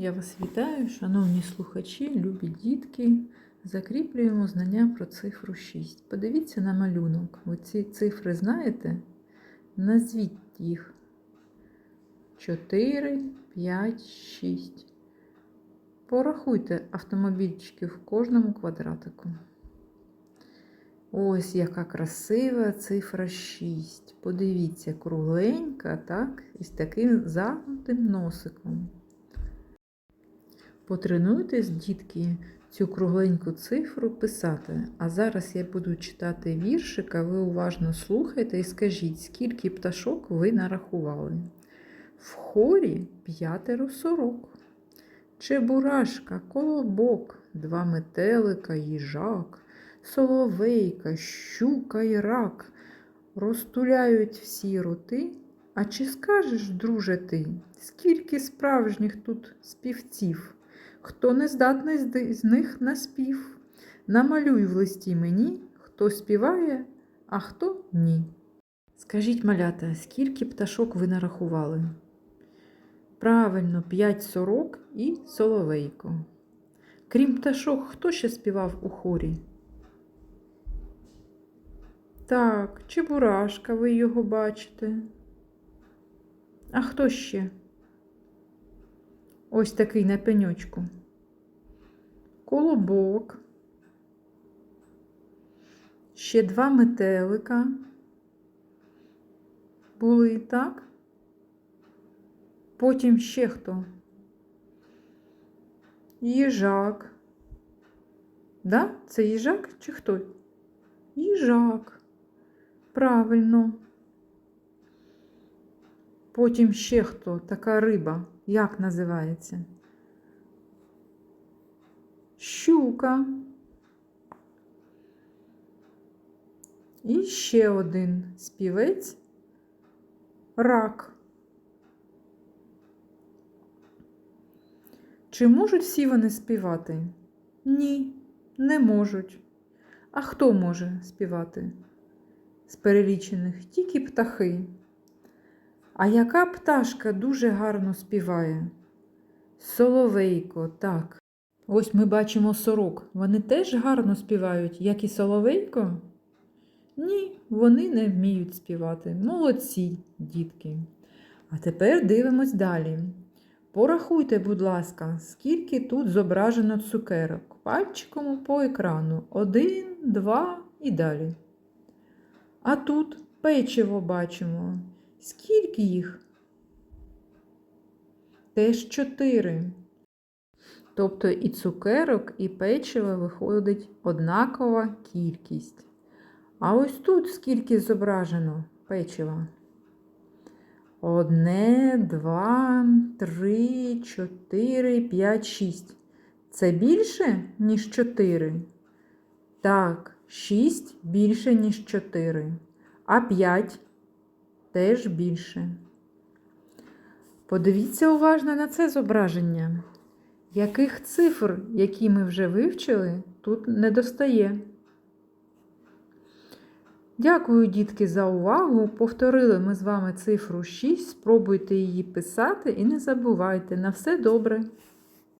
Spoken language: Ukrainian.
Я вас вітаю, шановні слухачі, любі дітки. Закріплюємо знання про цифру 6. Подивіться на малюнок. Ви ці цифри знаєте? Назвіть їх. 4, 5, 6. Порахуйте автомобільчики в кожному квадратику. Ось яка красива цифра 6. Подивіться, кругленька, так, із таким загнутим носиком. Потренуйтесь, дітки, цю кругленьку цифру писати. А зараз я буду читати віршик, а ви уважно слухайте і скажіть, скільки пташок ви нарахували. В хорі п'ятеро сорок. Чебурашка, колобок, два метелика, їжак, соловейка, щука й рак. Розтуляють всі роти. А чи скажеш, друже, ти, скільки справжніх тут співців? Хто не здатний з- них на спів? Намалюй в листі мені, хто співає, а хто ні. Скажіть, малята, скільки пташок ви нарахували? Правильно, п'ять сорок і соловейко. Крім пташок, хто ще співав у хорі? Так, Чебурашка, ви його бачите. А хто ще? Ось такий на пеньочку. Колобок. Ще два метелика. Були, і так? Потім ще хто? Їжак. Да? Це їжак чи хто? Їжак. Правильно. Потім ще хто? Така риба. Як називається? Щука. І ще один співець рак. Чи можуть всі вони співати? Ні, не можуть. А хто може співати? З перелічених тільки птахи. А яка пташка дуже гарно співає? Соловейко, так. Ось ми бачимо сорок. Вони теж гарно співають, як і соловейко? Ні, вони не вміють співати. Молодці, дітки. А тепер дивимось далі. Порахуйте, будь ласка, скільки тут зображено цукерок. Пальчиком по екрану. Один, два і далі. А тут печиво бачимо. Скільки їх? Теж чотири. Тобто і цукерок, і печива виходить однакова кількість. А ось тут скільки зображено печива? Одне, два, три, чотири, п'ять, шість. Це більше, ніж чотири? Так, шість більше, ніж чотири. А п'ять теж більше. Подивіться уважно на це зображення. Яких цифр, які ми вже вивчили, тут не достає. Дякую, дітки, за увагу. Повторили ми з вами цифру 6. Спробуйте її писати і не забувайте. На все добре!